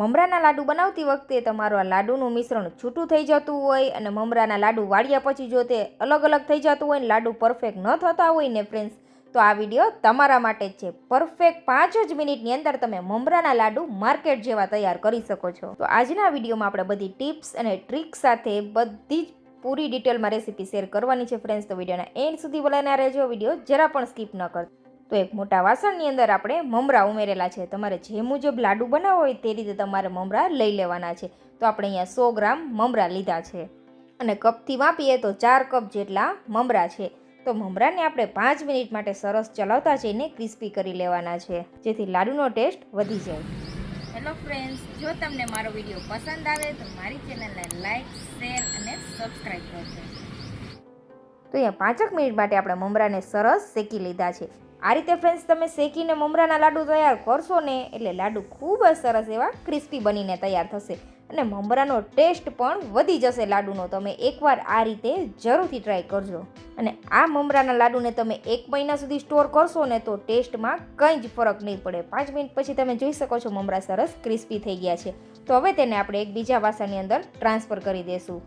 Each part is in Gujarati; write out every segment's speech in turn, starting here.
મમરાના લાડુ બનાવતી વખતે તમારું આ લાડુનું મિશ્રણ છૂટું થઈ જતું હોય અને મમરાના લાડુ વાળ્યા પછી જો તે અલગ અલગ થઈ જતું હોય ને લાડુ પરફેક્ટ ન થતા હોય ને ફ્રેન્ડ્સ તો આ વીડિયો તમારા માટે જ છે. પરફેક્ટ પાંચ જ મિનિટની અંદર તમે મમરાના લાડુ માર્કેટ જેવા તૈયાર કરી શકો છો. તો આજના વિડીયોમાં આપણે બધી ટિપ્સ અને ટ્રિક સાથે બધી જ પૂરી ડિટેલમાં રેસીપી શેર કરવાની છે ફ્રેન્ડ્સ તો વિડીયોના એન્ડ સુધી બોલાના રહેજો. વીડિયો જરા પણ સ્કીપ ન કરતો. તો એક મોટા વાસણની અંદર આપણે મમરા ઉમેરેલા છે. તમારે જે મુજબ લાડુ બનાવવો હોય તે રીતે તમારે મમરા લઈ લેવાના છે. તો આપણે અહીંયા સો ગ્રામ મમરા લીધા છે. અને કપથી માપીએ તો ચાર કપ જેટલા મમરા છે. તો મમરાને આપણે પાંચ મિનિટ માટે સરસ ચલાવતા જઈને ક્રિસ્પી કરી લેવાના છે. જેથી લાડુનો ટેસ્ટ વધી જાય. હેલો ફ્રેન્ડ્સ જો તમને મારો વીડિયો પસંદ આવે તો મારી ચેનલને લાઇક શેર અને સબસ્ક્રાઈબ કરજો. તો અહીંયા પાંચક મિનિટ માટે આપણે મમરાને સરસ શેકી લીધા છે. આ રીતે ફ્રેન્ડ્સ તમે શેકીને મમરાના લાડુ તૈયાર કરશો ને, એટલે લાડુ ખૂબ જ સરસ એવા ક્રિસ્પી બનીને તૈયાર થશે. અને મમરાનો ટેસ્ટ પણ વધી જશે લાડુનો. તમે એકવાર આ રીતે જરૂરથી ટ્રાય કરજો. અને આ મમરાના લાડુને તમે એક મહિના સુધી સ્ટોર કરશો ને, તો ટેસ્ટમાં કંઈ જ ફરક નહીં પડે. પાંચ મિનિટ પછી તમે જોઈ શકો છો મમરા સરસ ક્રિસ્પી થઈ ગયા છે. તો હવે તેને આપણે એક બીજા વાસણની અંદર ટ્રાન્સફર કરી દઈશું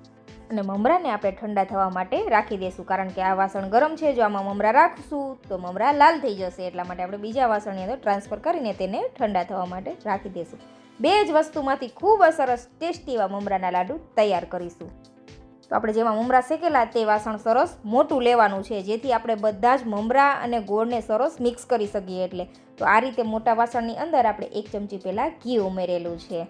અને મમરાને આપણે ઠંડા થવા માટે રાખી દઈશું કારણ કે આ વાસણ ગરમ છે, જો આમાં મમરા રાખશું, તો મમરા લાલ થઈ જશે. એટલા માટે આપણે બીજા વાસણની અંદર ટ્રાન્સફર કરીને તેને ઠંડા થવા માટે રાખી દઈશું બે જ વસ્તુમાંથી ખૂબ સરસ ટેસ્ટી એવા મમરાના લાડુ તૈયાર કરીશું. તો આપણે જેમાં મમરા શેકેલા તે વાસણ સરસ મોટું લેવાનું છે, જેથી આપણે બધા જ મમરા અને ગોળને સરસ મિક્સ કરી શકીએ. એટલે તો આ રીતે મોટા વાસણની અંદર આપણે એક ચમચી પહેલાં ઘી ઉમેરેલું છે.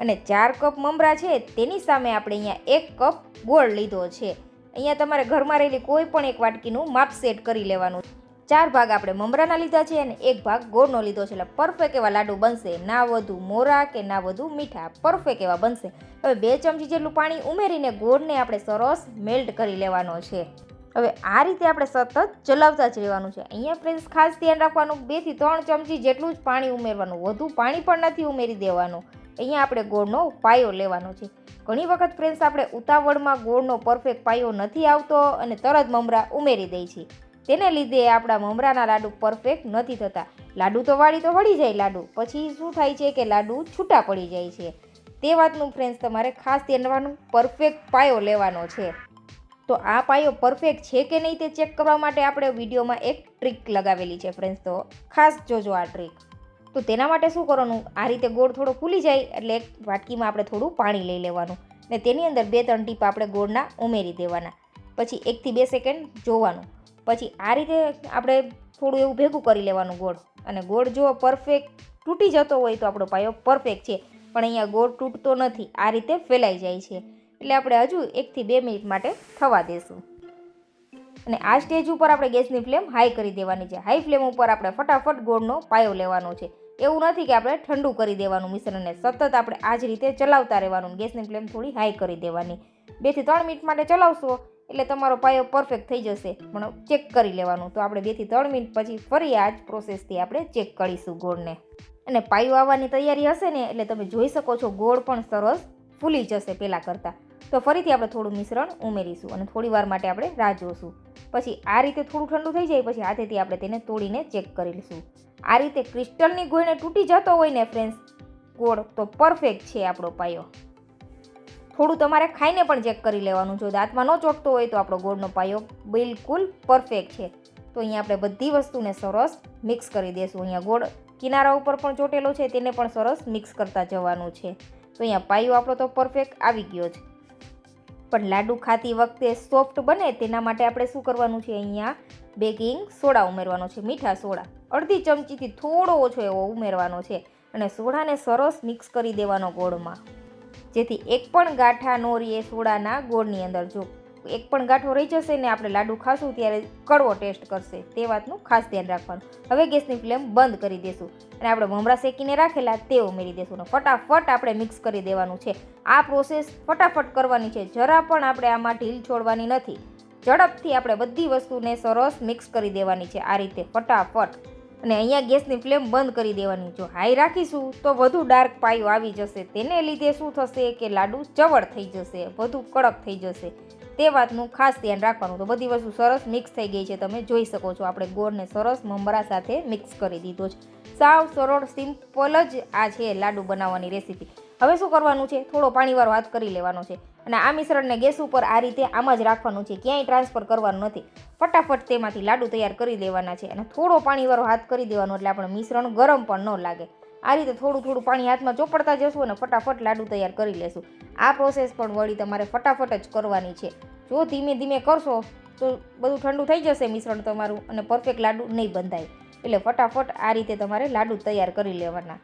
અને ચાર કપ મમરા છે, તેની સામે આપણે અહીંયા એક કપ ગોળ લીધો છે. અહીંયા તમારે ઘરમાં રહેલી કોઈ પણ એક વાટકીનું માપ સેટ કરી લેવાનું. ચાર ભાગ આપણે મમરાના લીધા છે અને એક ભાગ ગોળનો લીધો છે, એટલે પરફેક્ટ એવા લાડુ બનશે. ના વધુ મોરા કે ના વધુ મીઠા પરફેક્ટ એવા બનશે. હવે બે ચમચી જેટલું પાણી ઉમેરીને ગોળને આપણે સરસ મેલ્ટ કરી લેવાનો છે. હવે આ રીતે આપણે સતત ચલાવતા જ રહેવાનું છે. અહીંયા ફ્રેન્ડ્સ ખાસ ધ્યાન રાખવાનું બેથી ત્રણ ચમચી જેટલું જ પાણી ઉમેરવાનું. વધુ પાણી પણ નથી ઉમેરી દેવાનું. અહીંયા આપણે ગોળનો પાયો લેવાનો છે. ઘણી વખત ફ્રેન્ડ્સ આપણે ઉતાવળમાં ગોળનો પરફેક્ટ પાયો નથી આવતો અને તરત મમરા ઉમેરી દઈએ છીએ તેને લીધે આપણા મમરાના લાડુ પરફેક્ટ નથી થતા. લાડુ તો વાળી તો વળી જાય લાડુ. પછી શું થાય છે કે લાડુ છૂટા પડી જાય છે. તે વાતનું ફ્રેન્ડ્સ તમારે ખાસ ધ્યાનવાનું પરફેક્ટ પાયો લેવાનો છે. તો આ પાયો પરફેક્ટ છે કે નહીં તે ચેક કરવા માટે આપણે વિડીયોમાં એક ટ્રીક લગાવેલી છે ફ્રેન્ડ્સ તો. ખાસ જોજો આ ટ્રીક તો તેના માટે શું કરવાનું? આ રીતે ગોળ થોડો ફૂલી જાય એટલે એક વાટકીમાં આપણે થોડું પાણી લઈ લેવાનું ને તેની અંદર બે ત્રણ ટીપ આપણે ગોળના ઉમેરી દેવાના. પછી એકથી બે સેકન્ડ જોવાનું. પછી આ રીતે આપણે થોડું એવું ભેગું કરી લેવાનું ગોળ. અને ગોળ જો પરફેક્ટ તૂટી જતો હોય તો આપણો પાયો પરફેક્ટ છે. પણ અહીંયા ગોળ તૂટતો નથી. આ રીતે ફેલાઈ જાય છે. એટલે આપણે હજુ એકથી બે મિનિટ માટે થવા દેશું. અને આ સ્ટેજ ઉપર આપણે ગેસની ફ્લેમ હાઈ કરી દેવાની છે. હાઈ ફ્લેમ ઉપર આપણે ફટાફટ ગોળનો પાયો લેવાનો છે. એવું નથી કે આપણે ઠંડુ કરી દેવાનું મિશ્રણને સતત આપણે આ જ રીતે ચલાવતા રહેવાનું ગેસની ફ્લેમ થોડી હાઈ કરી દેવાની. બેથી ત્રણ મિનિટ માટે ચલાવશો એટલે તમારો પાયો પરફેક્ટ થઈ જશે. પણ ચેક કરી લેવાનું. તો આપણે બેથી ત્રણ મિનિટ પછી ફરી આ જ પ્રોસેસથી આપણે ચેક કરીશું ગોળને. અને પાયો આવવાની તૈયારી હશે ને એટલે તમે જોઈ શકો છો ગોળ પણ સરસ ફૂલી જશે પહેલાં કરતાં. તો ફરીથી આપણે થોડું મિશ્રણ ઉમેરીશું અને થોડી વાર માટે આપણે રાહ જોશું. પછી આ રીતે થોડું ઠંડુ થઈ જાય, પછી હાથેથી આપણે તેને તોડીને ચેક કરી લઈશું. આ રીતે ક્રિસ્ટલની ગોળને તૂટી જતો હોય ને ફ્રેન્ડ્સ ગોળ તો પરફેક્ટ છે આપણો પાયો. થોડું તમારે ખાઈને પણ ચેક કરી લેવાનું. જો દાંતમાં ન ચોટતો હોય તો આપણો ગોળનો પાયો બિલકુલ પરફેક્ટ છે. તો અહીંયા આપણે બધી વસ્તુને સરસ મિક્સ કરી દઈશું અહીંયા ગોળ કિનારા ઉપર પણ ચોટેલો છે, તેને પણ સરસ મિક્સ કરતા જવાનું છે. તો અહીંયા પાયો આપણો તો પરફેક્ટ આવી ગયો છે પણ લાડુ ખાતી વખતે સોફ્ટ બને તેના માટે આપણે શું કરવાનું છે અહીંયા? બેકિંગ સોડા ઉમેરવાનો છે, મીઠા સોડા. અડધી ચમચીથી થોડો ઓછો એવો ઉમેરવાનો છે અને સોડાને સરસ મિક્સ કરી દેવાનો ગોળમાં. જેથી એક પણ ગાંઠા ન રહીએ સોડાના ગોળની અંદર. જો એક પણ ગાંઠો રહી જશે ને આપણે લાડુ ખાશું ત્યારે કડવો ટેસ્ટ કરશે. તે વાતનું ખાસ ધ્યાન રાખવાનું. હવે ગેસની ફ્લેમ બંધ કરી દેશું અને આપણે મમરા શેકીને રાખેલા તે ઉમેરી દેશું અને ફટાફટ આપણે મિક્સ કરી દેવાનું છે. આ પ્રોસેસ ફટાફટ કરવાની છે. જરા પણ આપણે આમાં ઢીલ છોડવાની નથી. ઝડપથી આપણે બધી વસ્તુને સરસ મિક્સ કરી દેવાની છે. આ રીતે ફટાફટ. અને અહીંયા ગેસની ફ્લેમ બંધ કરી દેવાની. જો હાઈ રાખીશું તો વધુ ડાર્ક પાયો આવી જશે. તેને લીધે શું થશે કે લાડુ ચવડ થઈ જશે, વધુ કડક થઈ જશે. તે વાતનું ખાસ ધ્યાન રાખવાનું. તો બધી વસ્તુ સરસ મિક્સ થઈ ગઈ છે. તમે જોઈ શકો છો. આપણે ગોળને સરસ મમરા સાથે મિક્સ કરી દીધો છે. સાવ સરળ સિમ્પલ જ આ છે લાડુ બનાવવાની રેસીપી હવે શું કરવાનું છે? થોડો પાણીવાળો હાથ કરી લેવાનો છે. અને આ મિશ્રણને ગેસ ઉપર આ રીતે આમ જ રાખવાનું છે. ક્યાંય ટ્રાન્સફર કરવાનું નથી. ફટાફટ તેમાંથી લાડુ તૈયાર કરી દેવાના છે. અને થોડો પાણીવાળો હાથ કરી દેવાનો એટલે આપણે મિશ્રણ ગરમ પણ ન લાગે. આ રીતે થોડું થોડું પાણી હાથમાં ચોપડતા જશું અને ફટાફટ લાડુ તૈયાર કરી લેશું. આ પ્રોસેસ પણ વળી તમારે ફટાફટ જ કરવાની છે. જો ધીમે ધીમે કરશો તો બધું ઠંડુ થઈ જશે મિશ્રણ તમારું અને પરફેક્ટ લાડુ નહીં બંધાય. એટલે ફટાફટ આ રીતે તમારે લાડુ તૈયાર કરી લેવાના.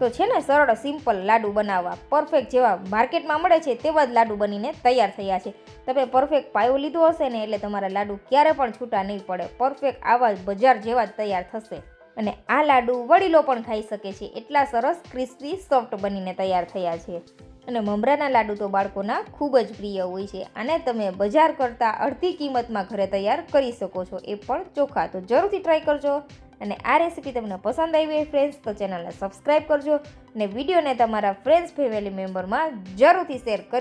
તો છે ને સરળ સિમ્પલ લાડુ બનાવવા. પરફેક્ટ જેવા માર્કેટમાં મળે છે તેવા જ લાડુ બનીને તૈયાર થયા છે. તમે પરફેક્ટ પાયો લીધો હશે ને એટલે તમારા લાડુ ક્યારે પણ છૂટા નહીં પડે. પરફેક્ટ આવા જ બજાર જેવા જ તૈયાર થશે. અને આ લાડુ વડીલો પણ ખાઈ શકે છે. એટલા સરસ ક્રિસ્પી, સોફ્ટ બનીને તૈયાર થયા છે. અને મમરાના લાડુ તો બાળકોના ખૂબ જ પ્રિય હોય છે. અને તમે બજાર કરતાં અડધી કિંમતમાં ઘરે તૈયાર કરી શકો છો. એ પણ ચોખા. તો જરૂરથી ટ્રાય કરજો. અને આ રેસીપી તમને પસંદ આવી હોય ફ્રેન્ડ્સ તો ચેનલને સબસ્ક્રાઈબ કરજો. અને વિડીયોને તમારા ફ્રેન્ડ્સ ફેમિલી મેમ્બરમાં જરૂરથી શેર કરી